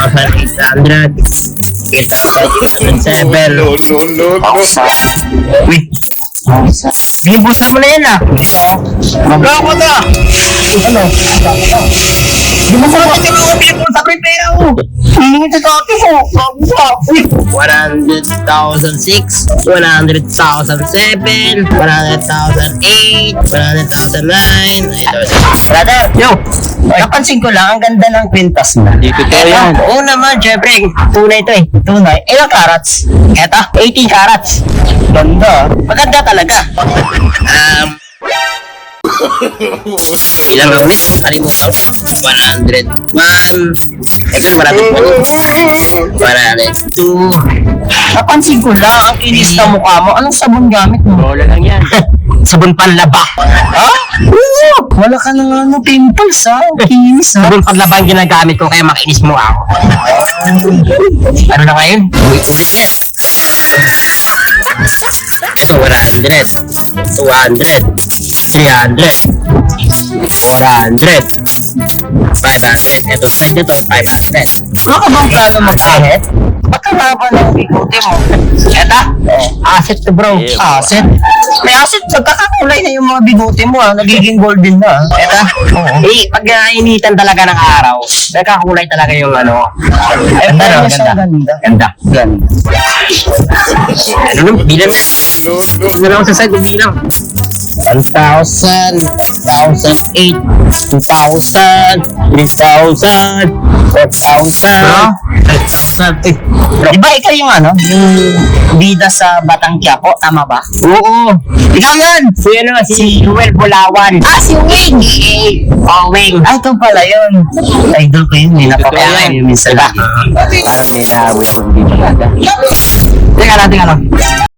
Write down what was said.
8,800, 8,807. No, no, no, no. Wait. Binibusan mo na yan ah. Loko na. Ano? Di mo mo binibusan ko yung pera ko. Hihingi sa dati ko. Wait. 100,006, 100,007, 100,008, 100,009. Brother, Yo! napansin ko lang, ang ganda ng kwintas na. Dito Eto, yan. Oo naman, syempre, tunay to eh. Tunay. Ilang carats? Eto, 18 carats. Ganda. Maganda talaga. Ilang na ulit? Kalimutan ko. 101. Ito, marami pa rin. 102. Napansin ko lang, ang kinis na mukha mo. Anong sabon gamit mo? Bola lang yan. Sabon panlaba. Ha? Oo! Wala ka nang ano, pimples ha. Ang Kinis ha. Sabon panlaba ang ginagamit ko kaya makinis mo ako. Ano na ngayon? Ulit-ulit yan. Ito, 100. 200. 300. 400. 500. Ito, side nito, 500. Wala ka bang plano ang haba ng bigote mo? Eto? Asset to bro. Asset? May asset, nagkakakulay na yung mga bigote mo ha. Nagiging golden na ha. Eto? Eh, pag nainitan talaga ng araw, nagkakulay talaga yung ano. Ay, Ganda, ganda, ganda. Ganda. Ano nung bilang Ano lang sa side, bilang. 1,000, 1,008, 2,000, 3,000, 4,000, Ano? 5,000. Eh, Di ba ikaw yung ano? Yung bida sa Batang Quiapo, tama ba? Oo. Ikaw yan! Si ano, si Ruel Bulawan. Ah, si Wing! Oh, Wing. Ah, ito pala yun. Idol ko yun. May yan. kayo minsan. Diba? Parang may nahabol ko hindi talaga. Teka lang, teka lang.